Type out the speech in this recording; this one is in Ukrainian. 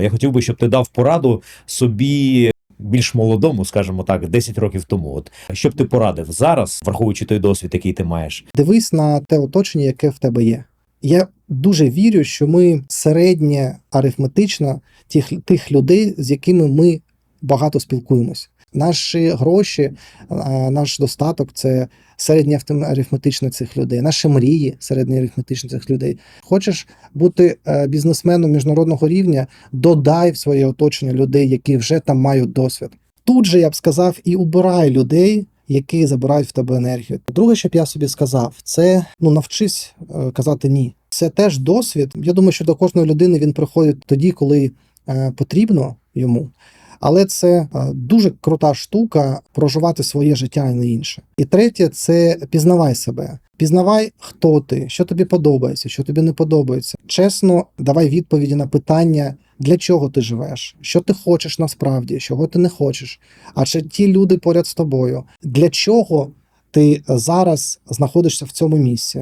Я хотів би, щоб ти дав пораду собі більш молодому, скажімо так, 10 років тому. От що б ти порадив зараз, враховуючи той досвід, який ти маєш. Дивись на те оточення, яке в тебе є. Я дуже вірю, що ми середнє арифметично тих, тих людей, з якими ми багато спілкуємось. Наші гроші, наш достаток це середнє автом- арифметично цих людей, наші мрії середнє арифметично цих людей. Хочеш бути е, бізнесменом міжнародного рівня, додай в своє оточення людей, які вже там мають досвід. Тут же я б сказав і убирай людей, які забирають в тебе енергію. Друге, що б я собі сказав, це ну навчись е, казати ні. Це теж досвід. Я думаю, що до кожної людини він приходить тоді, коли е, потрібно йому. Але це е, дуже крута штука проживати своє життя і не інше. І третє це пізнавай себе. Пізнавай, хто ти, що тобі подобається, що тобі не подобається. Чесно, давай відповіді на питання, для чого ти живеш, що ти хочеш насправді, чого ти не хочеш. А чи ті люди поряд з тобою? Для чого ти зараз знаходишся в цьому місці?